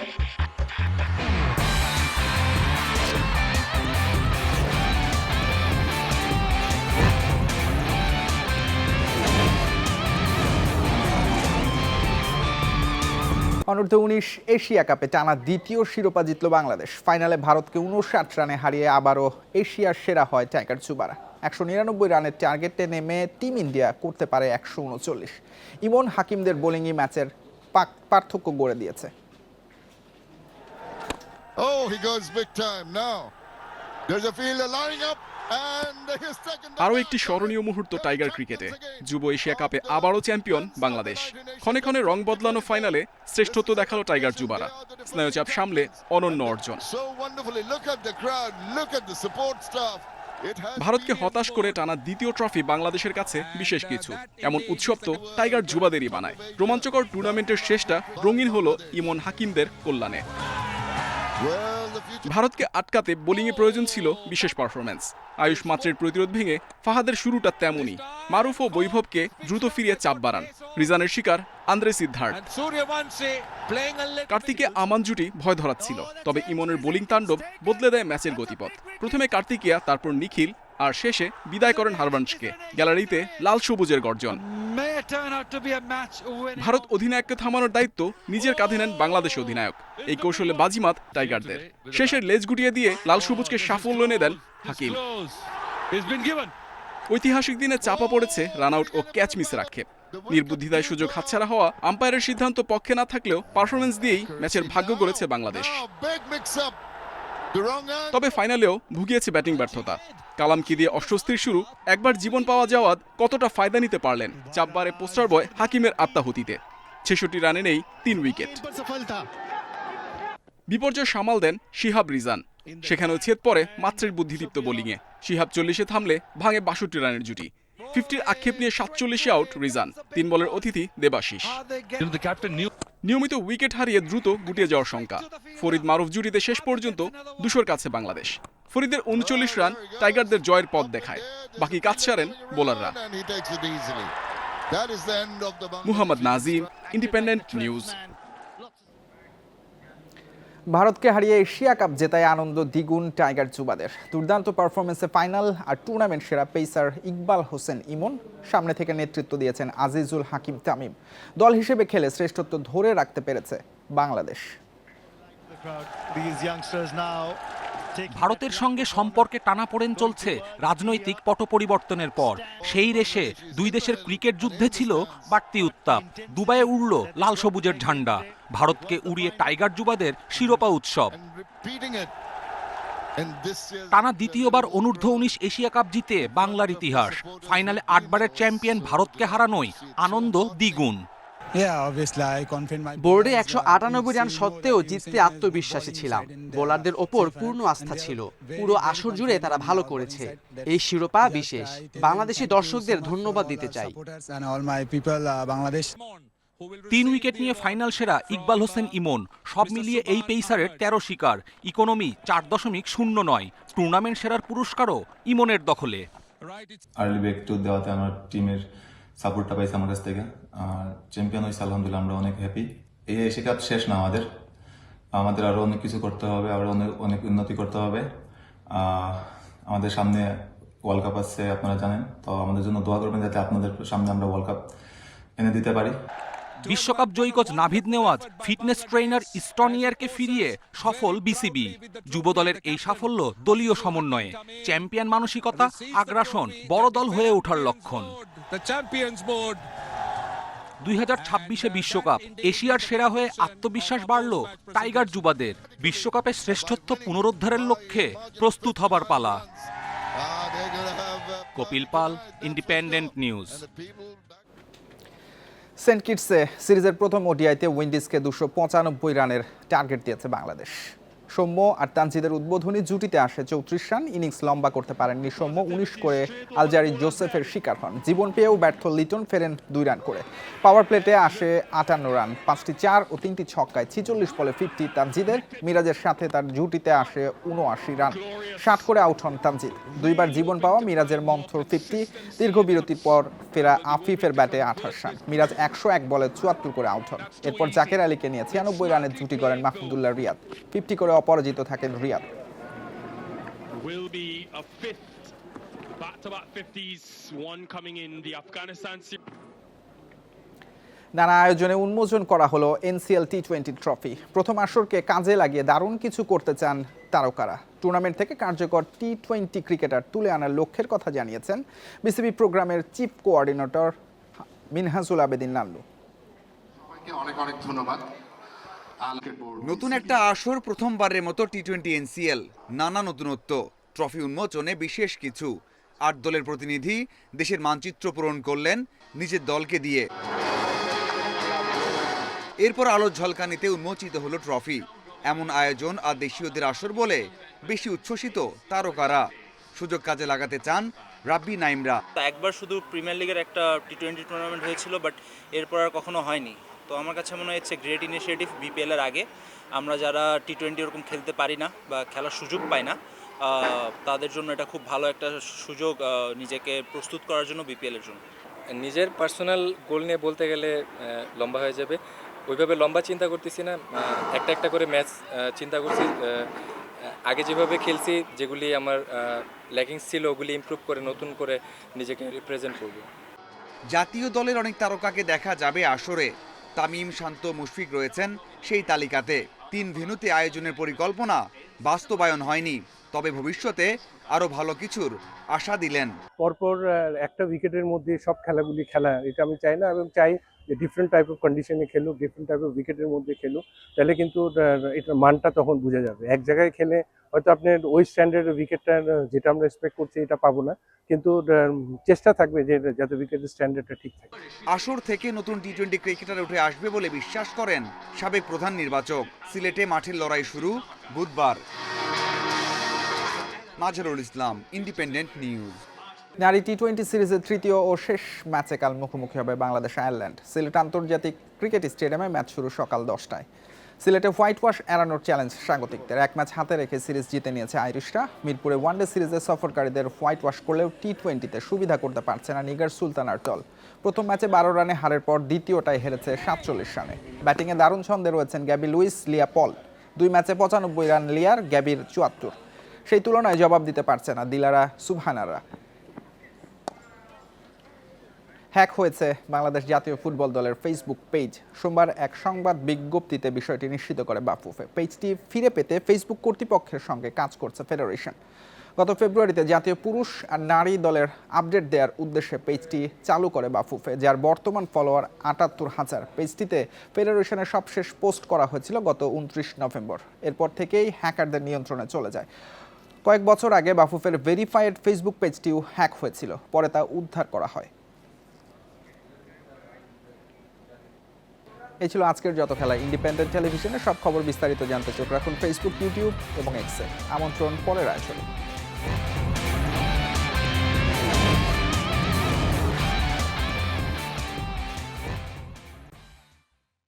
অনূর্ধ্ব উনিশ এশিয়া কাপে টানা দ্বিতীয় শিরোপা জিতল বাংলাদেশ। ফাইনালে ভারতকে উনষাট রানে হারিয়ে আবারও এশিয়ার সেরা হয় টাইগার জুবারা একশো নিরানব্বই রানের টার্গেটে নেমে টিম ইন্ডিয়া করতে পারে একশো উনচল্লিশ। ইমন হাকিমদের বোলিংই ম্যাচের পার্থক্য গড়ে দিয়েছে। Oh, he goes big time. Now. There's a fielder lining up. আরও একটি স্মরণীয় মুহূর্ত টাইগার ক্রিকেটে যুব এশিয়া কাপে আবারও চ্যাম্পিয়ন বাংলাদেশ। ক্ষণে ক্ষণে রং বদলানো ফাইনালে শ্রেষ্ঠত্ব দেখাল টাইগার জুবারা স্নায়ুচাপ সামলে অনন্য অর্জন। ভারতকে হতাশ করে টানা দ্বিতীয় ট্রফি বাংলাদেশের কাছে বিশেষ কিছু। এমন উৎসব তো টাইগার যুবাদেরই বানায়। রোমাঞ্চকর টুর্নামেন্টের শেষটা রঙিন হলো ইমন হাকিমদের কল্যাণে. ভারতকে আটকাতে বোলিংয়ে প্রয়োজন ছিল বিশেষ পারফরম্যান্স আয়ুষ মাত্রের প্রতিরোধ ভেঙে ফাহাদের শুরুটা তেমনই। মারুফ ও বৈভবকে দ্রুত ফিরিয়ে চাপ বাড়ান। রিজানের শিকার আন্দ্রে সিদ্ধার্থ। কার্তিকে আমান জুটি ভয় ধরাচ্ছিল, তবে ইমনের বোলিং তাণ্ডব বদলে দেয় ম্যাচের গতিপথ। প্রথমে কার্তিকিয়া, তারপর নিখিল আর শেষে বিদায় করেন হারবান্সকে গ্যালারিতে লাল সবুজের গর্জন. ভারত অধিনায়ককে থামানোর দায়িত্ব নিজের কাঁধে নেন বাংলাদেশ অধিনায়ক। এই কৌশলে বাজিমাত টাইগারদের। শেষের লেজ গুটিয়ে দিয়ে লাল সবুজকে সাফল্য এনে দেন হাকিম. ঐতিহাসিক দিনে চাপা পড়েছে রান আউট ও ক্যাচ মিসের আক্ষেপ নির্বুদ্ধিতায় সুযোগ হাতছাড়া হওয়া আম্পায়ারের সিদ্ধান্ত পক্ষে না থাকলেও পারফরমেন্স দিয়েই ম্যাচের ভাগ্য গড়েছে বাংলাদেশ। তবে ফাইনালেও ভুগিয়েছে ব্যাটিং ব্যর্থতা। কালামকে দিয়ে অস্বস্তির শুরু, একবার জীবন পাওয়া যাওয়াত কতটা ফায়দা নিতে পারলেন চাপবারে পোস্টার বয় হাকিমের আত্মাহুতিতে। ছেষট্টি রানে নেই তিন উইকেট। বিপর্যয় সামাল দেন শিহাব রিজান। সেখানেও ছেদ পড়ে মাত্রের বুদ্ধিদীপ্ত বোলিংয়ে। শিহাব চল্লিশে থামলে ভাঙে বাষট্টি রানের জুটি। ফিফটির আক্ষেপ নিয়ে সাতচল্লিশে আউট রিজান। তিন বলের অতিথি দেবাশিস। নিয়মিত উইকেট হারিয়ে দ্রুত গুটিয়ে যাওয়ার শঙ্কা। ফরিদ মারুফ জুটিতে শেষ পর্যন্ত দুশোর কাছে বাংলাদেশ। ফরিদের উনচল্লিশ রান টাইগারদের জয়ের পথ দেখায়। বাকি কাজ সারেন বোলাররা। মুহাম্মদ নাজিম ইন্ডিপেন্ডেন্ট নিউজ ভারতকে হারিয়ে এশিয়া কাপ জেতায় আনন্দ দ্বিগুণ টাইগার যুবাদের দুর্দান্ত পারফরমেন্সে ফাইনাল আর টুর্নামেন্ট সেরা পেসার ইকবাল হোসেন ইমন সামনে থেকে নেতৃত্ব দিয়েছেন আজিজুল হাকিম তামিম। দল হিসেবে খেলে শ্রেষ্ঠত্ব ধরে রাখতে পেরেছে বাংলাদেশ। ভারতের সঙ্গে সম্পর্কে টানাপোড়েন চলছে রাজনৈতিক পট পরিবর্তনের পর। সেই রেশে দুই দেশের ক্রিকেট যুদ্ধে ছিল বাড়তি উত্তাপ। দুবাইয়ে উড়ল লাল সবুজের ঝান্ডা। ভারতকে উড়িয়ে টাইগার যুবাদের শিরোপা উৎসব। টানা দ্বিতীয়বার অনূর্ধ্ব উনিশ এশিয়া কাপ জিতে বাংলার ইতিহাস। ফাইনালে আটবারের চ্যাম্পিয়ন ভারতকে হারানোই আনন্দ দ্বিগুণ। বোর্ডে একশো আটানব্বই রান সত্ত্বেও জিততে আত্মবিশ্বাসী ছিলাম। বোলারদের ওপর পূর্ণ আস্থা ছিল। পুরো আসর জুড়ে তারা ভালো করেছে। এই শিরোপা বিশেষ। বাংলাদেশি দর্শকদের ধন্যবাদ দিতে চাই। Supporters তিন উইকেট নিয়ে ফাইনাল সেরা ইকবাল হোসেন ইমন, সব মিলিয়ে এই পেসারের তেরো শিকার। ইকোনমি চার দশমিক শূন্য নয়। টুর্নামেন্ট সেরার পুরস্কারও ইমনের দখলে। আর্লি দেওয়াতে আমার টিমের সাপোর্টটা পাইছে আমার কাছ থেকে। আর চ্যাম্পিয়ন হয়েছে, আলহামদুলিল্লাহ আমরা অনেক হ্যাপি এই এশিয়া কাপ শেষ না আমাদের। আমাদের আরও অনেক কিছু করতে হবে আরও অনেক অনেক উন্নতি করতে হবে। আমাদের সামনে ওয়ার্ল্ড কাপ আসছে আপনারা জানেন। তো আমাদের জন্য দোয়া করবেন যাতে আপনাদের সামনে আমরা ওয়ার্ল্ড কাপ এনে দিতে পারি। বিশ্বকাপ জয়ী coach Navid Nawaz fitness trainer ইস্টনিয়ারকে ফিরিয়ে সফল বিসিবি। যুব দলের এই সাফল্য দলীয় সমন্বয়ে। চ্যাম্পিয়ন মানসিকতা আগ্রাসন বড় দল হয়ে ওঠার লক্ষণ. দুই হাজার ছাব্বিশে বিশ্বকাপ এশিয়ার সেরা হয়ে আত্মবিশ্বাস বাড়ল টাইগার যুবাদের। বিশ্বকাপে শ্রেষ্ঠত্ব পুনরুদ্ধারের লক্ষ্যে প্রস্তুত হবার পালা। Ah, uh, Kapil Pal independent news. Saint কিটসে সিরিজের প্রথম ওডিআইতে উইন্ডিজকে দুশো পঁচানব্বই রানের টার্গেট দিয়েছে বাংলাদেশ। সৌম্য আর তানজিদের উদ্বোধনী জুটিতে আসে চৌত্রিশ রান, ইনিংস লম্বা করতে পারেননি সৌম্য, উনিশ করে আলজারি জোসেফের শিকার হন। জীবন পেয়েও ব্যর্থ লিটন ফেরেন দুই রান করে। পাওয়ার প্লেটে আসে আটান্ন রান, পাঁচটি চার ও তিনটি ছক্কায় ছিচল্লিশ বলে ফিফটি তানজিদের। মিরাজের সাথে তার জুটিতে আসে উনআশি রান। ষাট করে আউট হন তানজিদ। দুইবার জীবন পাওয়া মিরাজের মন্থর ফিফটি দীর্ঘ বিরতির পর ফেরা আফিফের ব্যাটে আঠাশ রান। মিরাজ একশো এক বলে চুয়াত্তর করে আউট হন। এরপর জাকের আলীকে নিয়ে ছিয়ানব্বই রানের জুটি করেন মাহমুদুল্লাহ রিয়াদ। ফিফটি করে অপরাজিত থাকেন Riyad. A fifth back-to-back 50s, one coming in the Afghanistan series. নানা আয়োজনে উন্মোচন করা হলো এনসিএল টি টোয়েন্টি ট্রফি প্রথম আসরকে কাজে লাগিয়ে দারুণ কিছু করতে চান তারকারা। টুর্নামেন্ট থেকে কার্যকর টি টোয়েন্টি ক্রিকেটার তুলে আনার লক্ষ্যের কথা জানিয়েছেন বিসিবি প্রোগ্রামের চিফ কোঅর্ডিনেটর মিনহাজুল আবেদিন লাল্লু। অনেক অনেক ধন্যবাদ। নতুন একটা আসর প্রথমবারের মতো টি টোয়েন্টি এনসিএল নানা নতুনত্ব ট্রফি উন্মোচনে বিশেষ কিছু। আট দলের প্রতিনিধি দেশের মানচিত্র পূরণ করলেন নিজের দলকে দিয়ে। এরপর আলো ঝলকানিতে উন্মোচিত হলো ট্রফি। এমন আয়োজন আর দেশীয়দের আসর বলে বেশি উচ্ছ্বসিত তারকারা। সুযোগ কাজে লাগাতে চান রাব্বি নাইমরা। একবার শুধু প্রিমিয়ার লিগের একটা টি টোয়েন্টি টুর্নামেন্ট হয়েছিল বাট এরপর আর কখনো হয়নি। তো আমার কাছে মনে হচ্ছে গ্রেট ইনিশিয়েটিভ বিপিএল এর আগে। আমরা যারা টি টোয়েন্টি ওরকম খেলতে পারি না বা খেলার সুযোগ পাই না তাদের জন্য এটা খুব ভালো একটা সুযোগ নিজেকে প্রস্তুত করার জন্য বিপিএল এর জন্য। নিজের পার্সোনাল গোল নিয়ে বলতে গেলে লম্বা হয়ে যাবে। ওইভাবে লম্বা চিন্তা করতেছি না একটা একটা করে ম্যাচ চিন্তা করছি আগে যেভাবে খেলছি, যেগুলি আমার ল্যাকিংস ছিল, ওগুলি ইমপ্রুভ করে, নতুন করে নিজেকে রিপ্রেজেন্ট করব। জাতীয় দলের অনেক তারকাকে দেখা যাবে আসরে। তামিম শান্ত মুশফিক রয়েছেন সেই তালিকাতে। তিন ভেন্যুতে আয়োজনের পরিকল্পনা বাস্তবায়ন হয়নি। তবে ভবিষ্যতে আরও ভালো কিছুর আশা দিলেন। পরপর একটা উইকেটের মধ্যে সব খেলাগুলি খেলা এটা আমি চাই না এবং চাই যে ডিফারেন্ট টাইপ অফ কন্ডিশনে খেলুক ডিফারেন্ট টাইপ অফ উইকেটের মধ্যে খেলুক তাহলে কিন্তু এটার মানটা তখন বোঝা যাবে। এক জায়গায় খেলে হয়তো আপনি ওই স্ট্যান্ডার্ডের উইকেটটা যেটা আমরা এক্সপেক্ট করছি এটা পাবো না কিন্তু চেষ্টা থাকবে যে যাতে উইকেটের স্ট্যান্ডার্ডটা ঠিক থাকে। আসর থেকে নতুন টি টোয়েন্টি ক্রিকেটার উঠে আসবে বলে বিশ্বাস করেন সাবেক প্রধান নির্বাচক। সিলেটে মাঠের লড়াই শুরু বুধবার। মাজহারুল ইসলাম ইন্ডিপেন্ডেন্ট নিউজ নারী টি টোয়েন্টি সিরিজের তৃতীয় ও শেষ ম্যাচে কাল মুখোমুখি হবে বাংলাদেশ আয়ারল্যান্ড। সিলেট আন্তর্জাতিক ক্রিকেট স্টেডিয়ামে ম্যাচ শুরু সকাল দশটায়। সিলেটে হোয়াইট ওয়াশ এড়ানোর চ্যালেঞ্জ স্বাগতিকদের। এক ম্যাচ হাতে রেখে সিরিজ জিতে নিয়েছে আইরিশরা। মিরপুরে ওয়ানডে সিরিজে সফরকারীদের হোয়াইট ওয়াশ করলেও টি টোয়েন্টিতে সুবিধা করতে পারছে না নিগার সুলতানার দল। প্রথম ম্যাচে বারো রানে হারের পর দ্বিতীয়টায় হেরেছে সাতচল্লিশ রানে। ব্যাটিংয়ে দারুণ ছন্দে রয়েছেন গ্যাবি লুইস, লিয়া পল। দুই ম্যাচে পঁচানব্বই রান লিয়ার, গ্যাবির চুয়াত্তর। সেই তুলনায় জবাব দিতে পারছে না দিলারা সুবহানারা হ্যাক হয়েছে বাংলাদেশ জাতীয় ফুটবল দলের ফেসবুক পেজ সোমবার এক সংবাদ বিজ্ঞপ্তিতে বিষয়টি নিশ্চিত করে বাফুফে। পেজটি ফিরে পেতে ফেসবুক কর্তৃপক্ষের সঙ্গে কাজ করছে ফেডারেশন গত ফেব্রুয়ারিতে জাতীয় পুরুষ আর নারী দলের আপডেট দেওয়ার উদ্দেশ্যে পেজটি চালু করে বাফুফে, যার বর্তমান ফলোয়ার আটাত্তর হাজার। পেজটিতে ফেডারেশনের সবশেষ পোস্ট করা হয়েছিল গত উনত্রিশ নভেম্বর। এরপর থেকেই হ্যাকারদের নিয়ন্ত্রণে চলে যায়। কয়েক বছর আগে বাফুফের ভেরিফাইড ফেসবুক পেজটিও হ্যাক হয়েছিল, পরে তা উদ্ধার করা হয়। এই ছিল আজকের যত খেলা ইন্ডিপেন্ডেন্ট টেলিভিশনে সব খবর বিস্তারিত জানতে চোখ রাখুন ফেসবুক ইউটিউব এবং এক্সে আমন্ত্রণ পরের আয়োজনে।